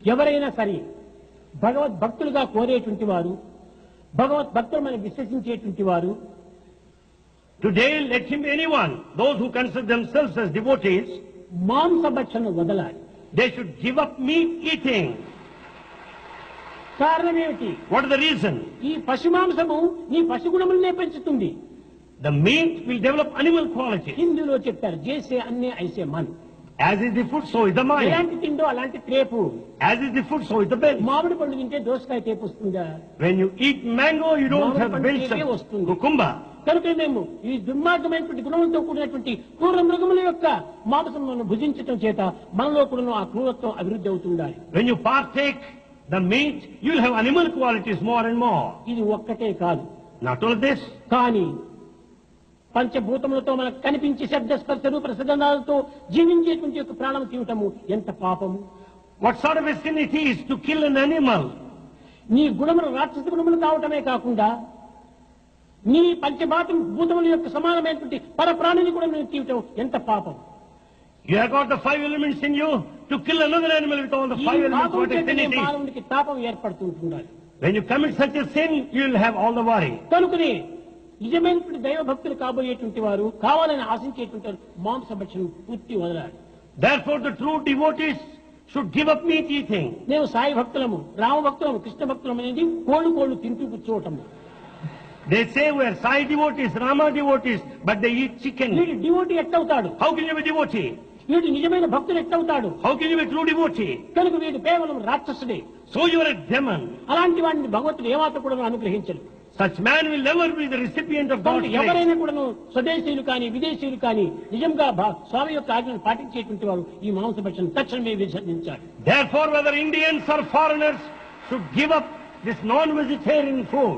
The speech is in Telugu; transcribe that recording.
ఎవరైనా సరే భగవద్భక్తులుగా కోరేటువంటి వారు భగవద్భక్తులు మనం విశ్వసించేటువంటి వారు today let him any one those who consider themselves as devotees మాంస భక్షణ వదలాలి. They should give up meat eating కారణం ఏమిటి? వాట్ ద రీజన్ ఈ పశు మాంసము నీ పశు గుణములనే పెంచుతుంది. The meat will develop animal quality హిందులో చెప్పారు జేసే అన్నే ఐసే Mann. As is the food, so is the mind. ఎలాంటి తిండో అలాంటి త్రేపు As is the food, so is the belly. మామిడి పండు తింటే దోసకాయ తేపు వస్తుందా When you eat mango, you don't మామిడి have పండు belch తేపే of వస్తుంది. cucumber. కనుక మేము ఈ దుర్మార్గమైనటువంటి గుణంతో కూడినటువంటి క్రూర మృగముల యొక్క మాంసములను భుజించటం చేత మనలో కూడా ఆ క్రూరత్వం అభివృద్ధి అవుతుండాలి When you partake the meat, you'll have animal qualities more and more. ఇది ఒక్కటే కాదు Not only this, కానీ పంచభూతములతో మనకు కనిపించే శబ్ద స్పర్శ రూప రసగంధాలతో జీవించేటువంటి యొక్క ప్రాణం తీయటము ఎంత పాపము what sort of a sin it is to kill an animal. నీ గుణములు రాక్షస గుణములు కావటమే కాకుండా నీ పంచభాతం భూతముల యొక్క సమానమైనటువంటి పరప్రాణిని కూడా నేను తీయటం ఎంత పాపం You have got the five elements in you to kill another animal with all the ఈ five elements. పాపం What a చేత sin it is. మానవునికి తాపం ఏర్పడుతుంటుండాలి When you commit such a sin, you'll have all the worry. కనుకనే నిజమైనటువంటి దైవభక్తులు కాబోయేటువంటి వారు కావాలని ఆశించేటువంటి వారు మాంస భక్షణం పూర్తి వదలాలి Therefore, the true devotees should give up meat eating. మేము సాయి భక్తులము రామ భక్తులము కృష్ణ భక్తులము అనేది కోళ్ళు కోళ్ళు తింటూ కూర్చోవటము They say we are Sai devotees, Rama devotees, but they eat chicken. వీడు డివోటీ ఎట్టవుతాడు How can you be devotee? వీడు నిజమైన భక్తులు ఎట్టవుతాడు How can you be true devotee? కనుక వీడు కేవలం రాక్షసుడే are a demon. అలాంటి వాడిని భగవంతుడు ఏమాత్రం కూడా అనుగ్రహించడు Such man will never be the recipient of కనుక God's grace. ఎవరైనా కూడాను స్వదేశీయులు కానీ విదేశీయులు కానీ నిజంగా భా- స్వామి యొక్క ఆజ్ఞను పాటించేటువంటి వారు ఈ మాంస భక్షణ తక్షణమే విసర్జించాలి Therefore, whether Indians or foreigners should give up this non-vegetarian food.